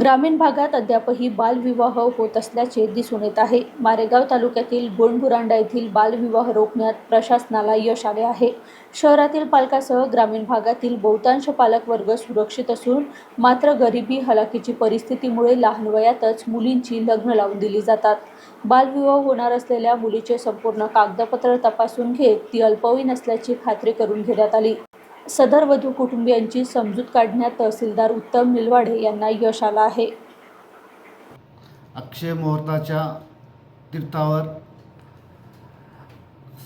ग्रामीण भागात अद्यापही बालविवाह होत असल्याचे दिसून येत आहे. मारेगाव तालुक्यातील गोंडबुरांडा येथील बालविवाह रोखण्यात प्रशासनाला यश आले आहे. शहरातील पालकासह ग्रामीण भागातील बहुतांश पालकवर्ग सुरक्षित असून मात्र गरिबी हलाखीची परिस्थितीमुळे लहान वयातच मुलींची लग्न लावून दिली जातात. बालविवाह होणार असलेल्या मुलीचे संपूर्ण कागदपत्र तपासून घेत ती अल्पवयीन असल्याची खात्री करून घेण्यात आली. सदर वधू कुटुंबियांची समजूत काढण्यात तहसीलदार उत्तम निलवाडे यांना यश आलं आहे. अक्षय मुहूर्ताच्या तीर्थावर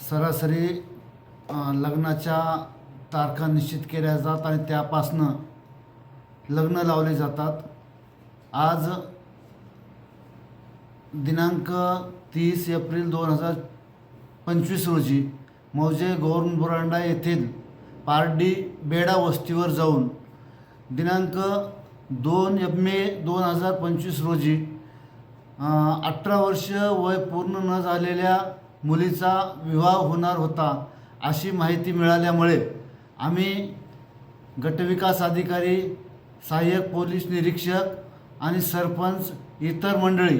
सरासरी लग्नाच्या तारखा निश्चित केल्या जातात आणि त्यापासनं लग्न लावले जातात. आज दिनांक तीस एप्रिल दोन हजार पंचवीस रोजी मौजे गौरनबुरांडा येथील पारडी बेडा वस्तीवर जाऊन दिनांक दोन मे दोन हजार पंचवीस रोजी अठरा वर्ष वय पूर्ण न झालेल्या मुलीचा विवाह होणार होता अशी माहिती मिळाल्यामुळे आम्ही गटविकास अधिकारी सहाय्यक पोलीस निरीक्षक आणि सरपंच इतर मंडळी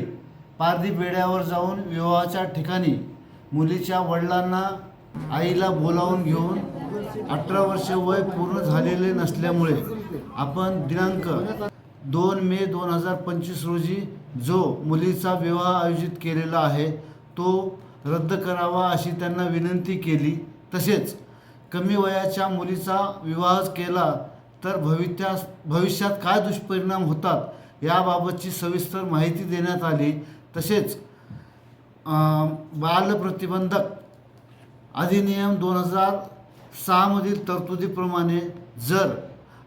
पारदी बेड्यावर जाऊन विवाहाच्या ठिकाणी मुलीच्या वडिलांना आईला बोलावून घेऊन अठरा वर्ष वय पूर्ण झालेले नसल्यामुळे आपण दिनांक दोन मे दोन हजार पंचवीस रोजी जो मुलीचा विवाह आयोजित केलेला आहे तो रद्द करावा अशी त्यांना विनंती केली. तसेच कमी वयाच्या मुलीचा विवाह केला तर भवित्या भविष्यात काय दुष्परिणाम होतात याबाबतची सविस्तर माहिती देण्यात आली. तसेच बाल प्रतिबंधक अधिनियम दोन हजार सहामधील तरतुदीप्रमाणे जर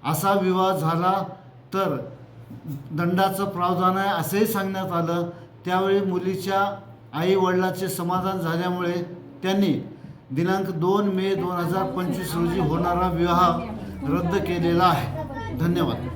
असा विवाह झाला तर दंडाचं प्रावधान आहे असंही सांगण्यात आलं. त्यावेळी मुलीच्या आई वडिलाचे समाधान झाल्यामुळे त्यांनी दिनांक दोन मे दोन हजार पंचवीस रोजी होणारा विवाह रद्द केलेला आहे. धन्यवाद.